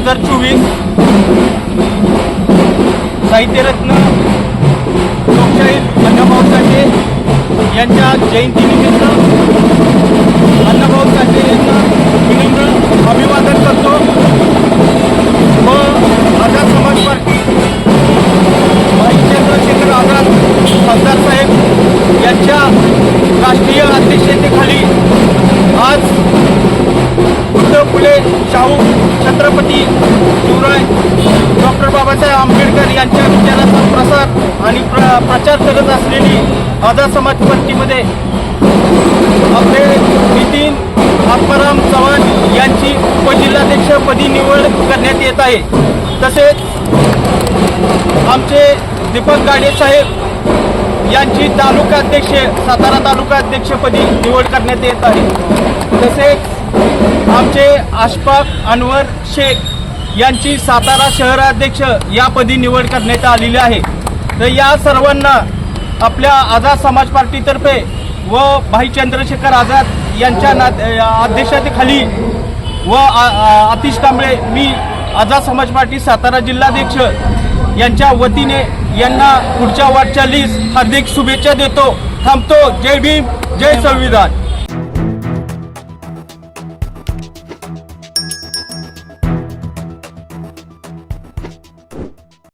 हजार चोवीस साहित्यरत्न लोकशाहीर अण्णाभाऊ साठे यांच्या जयंतीनिमित्त अण्णाभाऊ साठे यांना विनम्र अभिवादन करतो. व आझाद समाज पार्टी भाई चंद्रशेखर आझाद खासदार साहेब यांच्या राष्ट्रीय अध्यक्षतेखाली आज फुले शाहू छत्रपती शिवराय डॉक्टर बाबासाहेब आंबेडकर यांच्या विचाराचा प्रसार आणि प्र प्रचार करत असलेली आझाद समाज पार्टीमध्ये आपले नितीन आत्माराम चव्हाण यांची उपजिल्हाध्यक्षपदी निवड करण्यात येत आहे. तसेच आमचे दीपक गाडे साहेब यांची तालुका अध्यक्ष सातारा तालुका अध्यक्षपदी निवड करण्यात येत आहे. तसेच आमचे आशफाक अनवर शेख यांची सातारा शहराध्यक्ष यापदी निवड करण्यात आलेली आहे. तर या सर्वांना आपल्या आझाद समाज पार्टीतर्फे व भाई चंद्रशेखर आझाद यांच्या ना अध्यक्षतेखाली व आ- आतिश कांबळे मी आझाद समाज पार्टी सातारा जिल्हाध्यक्ष यांच्या वतीने यांना पुढच्या वाटच्या लिस्ट हार्दिक शुभेच्छा देतो. थांबतो. जय भीम. जय संविधान.